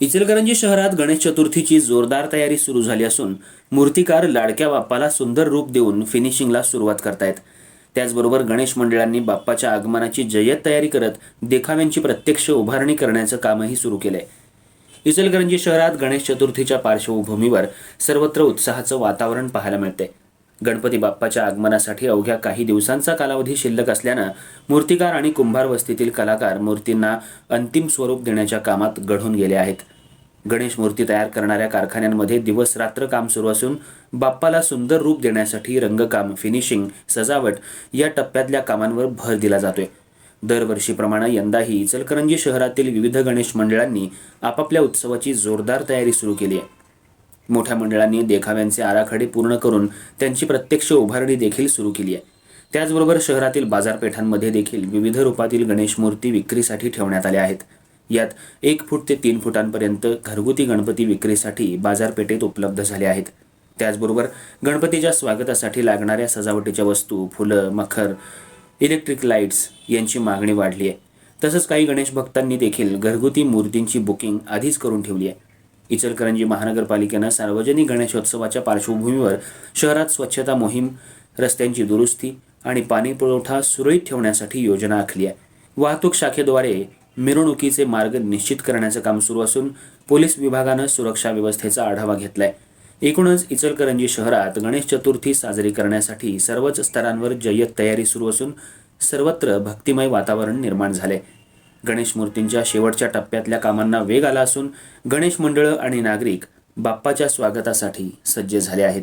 इचलकरंजी शहरात गणेश चतुर्थीची जोरदार तयारी सुरू झाली असून मूर्तिकार लाडक्या बाप्पाला सुंदर रूप देऊन फिनिशिंगला सुरुवात करतायत. त्याचबरोबर गणेश मंडळांनी बाप्पाच्या आगमनाची जय्यत तयारी करत देखाव्यांची प्रत्यक्ष उभारणी करण्याचं कामही सुरू केलंय. इचलकरंजी शहरात गणेश चतुर्थीच्या पार्श्वभूमीवर सर्वत्र उत्साहाचं वातावरण पाहायला मिळते गणपती बाप्पाच्या आगमनासाठी अवघ्या काही दिवसांचा कालावधी शिल्लक असल्यानं मूर्तिकार आणि कुंभार वस्तीतील कलाकार मूर्तींना अंतिम स्वरूप देण्याच्या कामात गढून गेले आहेत. गणेश मूर्ती तयार करणाऱ्या कारखान्यांमध्ये दिवस रात्र काम सुरू असून बाप्पाला सुंदर रूप देण्यासाठी रंगकाम फिनिशिंग सजावट या टप्प्यातल्या कामांवर भर दिला जातोय. दरवर्षीप्रमाणे यंदाही इचलकरंजी शहरातील विविध गणेश मंडळांनी आपापल्या उत्सवाची जोरदार तयारी सुरू केली आहे. मोठ्या मंडळांनी देखाव्यांचे आराखडे पूर्ण करून त्यांची प्रत्यक्ष उभारणी देखील सुरू केली आहे. त्याचबरोबर शहरातील बाजारपेठांमध्ये देखील विविध रूपातील गणेश मूर्ती विक्रीसाठी ठेवण्यात आल्या आहेत. यात एक फूट ते तीन फुटांपर्यंत घरगुती गणपती विक्रीसाठी बाजारपेठेत उपलब्ध झाल्या आहेत. त्याचबरोबर गणपतीच्या स्वागतासाठी लागणाऱ्या सजावटीच्या वस्तू फुलं मखर इलेक्ट्रिक लाईट्स यांची मागणी वाढली आहे. तसंच काही गणेश भक्तांनी देखील घरगुती मूर्तींची बुकिंग आधीच करून ठेवली आहे. इचलकरंजी महानगरपालिकेनं सार्वजनिक गणेशोत्सवाच्या पार्श्वभूमीवर शहरात स्वच्छता मोहीम रस्त्यांची दुरुस्ती आणि पाणी पुरवठा सुरळीत ठेवण्यासाठी योजना आखली आहे. वाहतूक शाखेद्वारे मिरवणुकीचे मार्ग निश्चित करण्याचं काम सुरू असून पोलीस विभागानं सुरक्षा व्यवस्थेचा आढावा घेतलाय. एकूणच इचलकरंजी शहरात गणेश चतुर्थी साजरी करण्यासाठी सर्वच स्तरांवर जय्यत तयारी सुरू असून सर्वत्र भक्तिमय वातावरण निर्माण झाले गणेश मूर्तींच्या शेवटच्या टप्प्यातल्या कामांना वेग आला असून गणेश मंडळं आणि नागरिक बाप्पाच्या स्वागतासाठी सज्ज झाले आहेत.